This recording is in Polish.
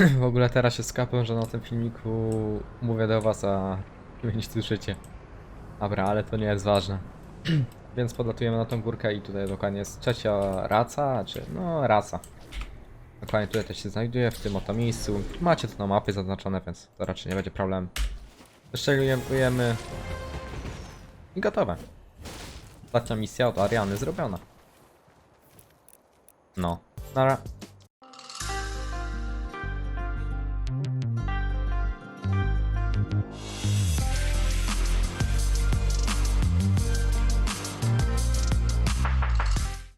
w ogóle teraz się skapę, że na tym filmiku mówię do was, a wy nie słyszycie. Dobra, ale to nie jest ważne. Więc podlatujemy na tą górkę i tutaj dokładnie jest trzecia raca, czy no raca. Dokładnie tutaj też się znajduje, w tym oto miejscu. Macie to na mapie zaznaczone, więc to raczej nie będzie problem. Wyszczególujemy i gotowe. Ostatnia misja od Ariany zrobiona. No. Nara. You